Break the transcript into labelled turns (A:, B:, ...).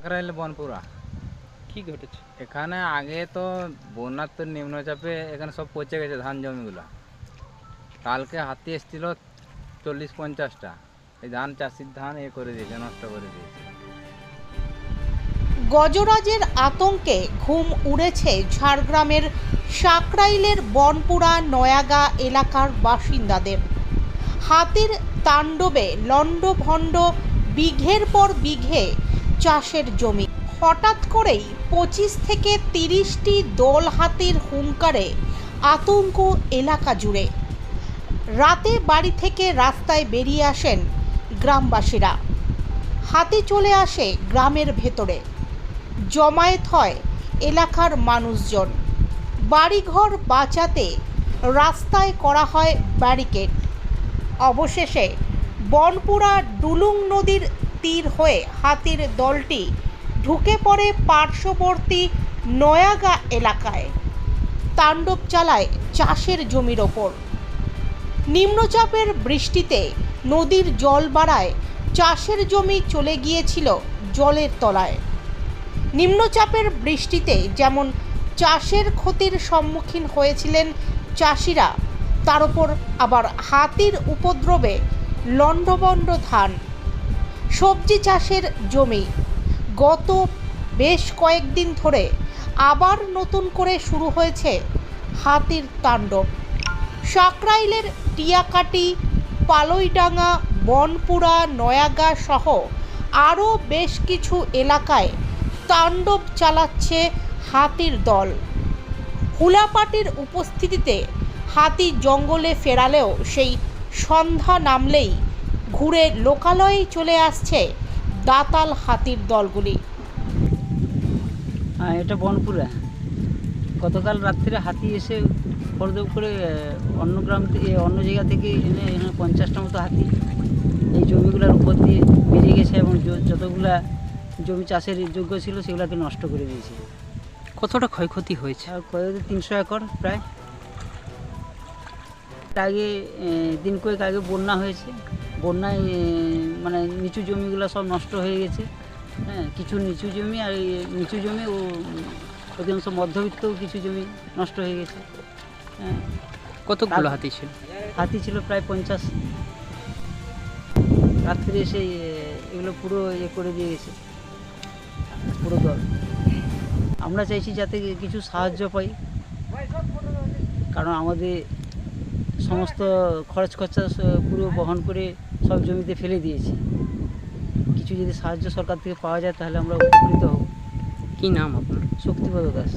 A: কাকরাইল বনপুরা
B: কি ঘটেছে?
A: এখানে আগে তো বন্যার তো নিম্নচাপে এখানে সব পচে গেছে ধান জমিগুলো। কালকে হাতি এসেছিল চল্লিশ পঞ্চাশটা। এই ধান চাষির ধান এ করে দিয়েছে নষ্ট করে দিয়েছে।
C: গজরাজের আতঙ্কে ঘুম উড়েছে ঝাড়গ্রামের সাকরাইলের বনপুরা নয়াগা এলাকার বাসিন্দাদের। হাতির তাণ্ডবে লণ্ডভণ্ড বিঘের পর বিঘে চাষের জমি। হঠাৎ করেই পঁচিশ থেকে তিরিশটি দল হাতির হুঙ্কারে আতঙ্ক এলাকা জুড়ে। রাতে বাড়ি থেকে রাস্তায় বেরিয়ে আসেন গ্রামবাসীরা। হাতি চলে আসে গ্রামের ভেতরে। জমায়েত হয় এলাকার মানুষজন। বাড়িঘর বাঁচাতে রাস্তায় করা হয় ব্যারিকেড। অবশেষে বনপুরা ডুলুং নদীর তীর হয়ে হাতির দলটি ঢুকে পড়ে পার্শ্ববর্তী নয়াগা এলাকায়। তাণ্ডব চালায় চাষের জমির ওপর। নিম্নচাপের বৃষ্টিতে নদীর জল বাড়ায় চাষের জমি চলে গিয়েছিল জলের তলায়। নিম্নচাপের বৃষ্টিতে যেমন চাষের ক্ষতির সম্মুখীন হয়েছিলেন চাষিরা, তার উপর আবার হাতির উপদ্রবে লণ্ডভণ্ড ধান সবজি চাষের জমি। গত বেশ কয়েকদিন ধরে আবার নতুন করে শুরু হয়েছে হাতির তাণ্ডব। সাকরাইলের টিয়াকাটি, পালইডাঙ্গা, বনপুরা, নয়াগা সহ আরও বেশ কিছু এলাকায় তাণ্ডব চালাচ্ছে হাতির দল। হুলাপাটির উপস্থিতিতে হাতি জঙ্গলে ফেরালেও সেই সন্ধ্যা নামলেই ঘুরে লোকালয়ে চলে আসছে দাতাল হাতির দলগুলি।
B: হ্যাঁ এটা বনপুরা। গতকাল রাত্রে হাতি এসে ফরদেব করে অন্য গ্রাম থেকে অন্য জায়গা থেকে এনে এখানে পঞ্চাশটা মতো হাতি এই জমিগুলোর উপর দিয়ে বেরিয়ে গেছে এবং যতগুলা জমি চাষের যোগ্য ছিল সেগুলোকে নষ্ট করে দিয়েছে।
D: কতটা ক্ষয়ক্ষতি হয়েছে?
B: আর কয়েক তিনশো একর প্রায়। আগে দিন কয়েক আগে বন্যা হয়েছে। বন্যায় মানে নিচু জমিগুলো সব নষ্ট হয়ে গেছে। হ্যাঁ কিছু নিচু জমি আর নিচু জমি ও অধিকাংশ মধ্যবিত্তও কিছু জমি নষ্ট হয়ে গেছে। হ্যাঁ।
D: কতগুলো হাতি ছিল?
B: হাতি ছিল প্রায় পঞ্চাশ। রাত্রে এসে এগুলো পুরো ইয়ে করে দিয়ে গেছে। পুরো দল। আমরা চাইছি যাতে কিছু সাহায্য পাই। কারণ আমাদের সমস্ত খরচ খরচা পুরো বহন করে সব জমিতে ফেলে দিয়েছি। কিছু যদি সাহায্য সরকার থেকে পাওয়া যায় তাহলে আমরা উপকৃত হব।
D: কী নাম আপনার?
B: শক্তিপদ দাস।